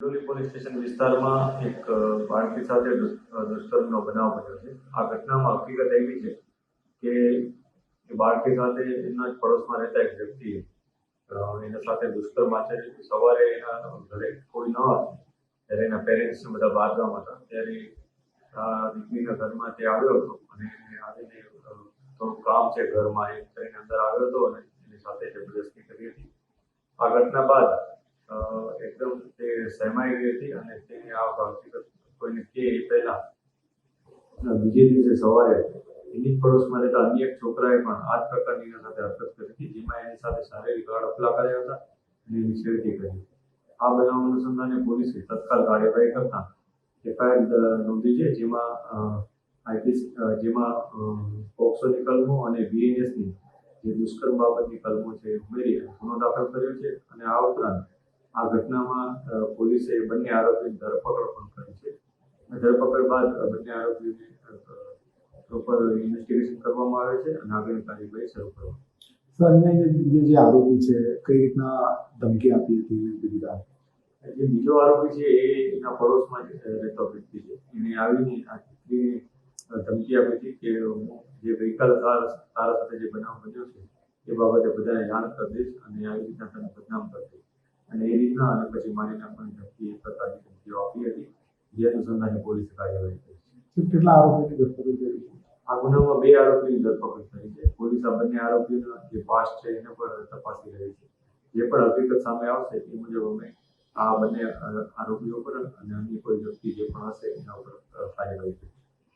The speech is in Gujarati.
ડોલી પોલીસ સ્ટેશન વિસ્તારમાં એક બાળકી સાથે દુષ્કર્મનો બનાવ બન્યો છે. આ ઘટનામાં હકીકત એવી છે કે બાળકી સાથે એમના જ પડોશમાં રહેતા એક વ્યક્તિએ એના સાથે દુષ્કર્મ આચર્યું સવારે એના ઘરે કોઈ ન હતું, ત્યારે એના પેરેન્ટ્સ બધા બહારગામ હતા. ત્યારે આ દીકરીના ઘરમાં તે આવ્યો હતો અને આવીને થોડું કામ છે ઘરમાં, એ કરીને અંદર આવ્યો હતો અને એની સાથે જબરદસ્તી કરી હતી. આ ઘટના બાદ એકદમ તે સહેમાઈ ગઈ હતી અને તેની આ હકીકત કોઈને કે એ પહેલા. બીજે દિવસે સવારે એની પડોશમાં રહેતા અન્ય એક છોકરાએ પણ આ જ પ્રકારની એના સાથે હરકત કરી હતી, જેમાં એની સાથે શારીરિક હડપલા કર્યા હતા અને એની છેડતી કરી આ બનાવ અનુસંધાને પોલીસે તત્કાલ કાર્યવાહી કરતા એફઆઈઆર નોંધી છે, જેમાં આઈપીસી જેમાં પોક્સોની કલમો અને બીએનએસની જે દુષ્કર્મ બાબતની કલમો છે ઉમેરી ગુનો દાખલ કર્યો છે અને આ ઉપરાંત આ ઘટનામાં પોલીસે બંને આરોપીની ધરપકડ પણ કરી છે. ધરપકડ બાદ બંને આરોપીઓને પ્રોપર ઇન્વેસ્ટિગેશન કરવામાં આવે છે અને આગળની કાર્યવાહી શરૂ કરવામાં અન્ય જે આરોપી છે કઈ રીતના ધમકી આપી હતી એ જે બીજો આરોપી છે એ એના પડોશમાં જ રહેતો વ્યક્તિ છે. એને આવીને આ દીકરીને ધમકી આપી હતી કે હું જે ગઈકાલ તારા સાથે જે બનાવ બન્યો છે એ બાબતે બધાને જાણ કરી દઈશ અને આવી રીતના તને બદનામ કરી અને એ રીતના અને પછી મારી નાખવાની ધમકી એક પ્રકારની ધમકીઓ આપી હતી. જે અનુસંધાને પોલીસે કાર્યવાહી કરી કેટલા આરોપીની ધરપકડ કરી આ ગુનામાં બે આરોપીની ધરપકડ કરી છે. પોલીસ આ બંને આરોપીઓના જે પાસ છે એને પણ તપાસી રહી છે. જે પણ હકીકત સામે આવશે એ મુજબ અમે આ બંને આરોપીઓ પર અને અન્ય કોઈ વ્યક્તિ જે પણ હશે એના ઉપર કાર્યવાહી કરીશું.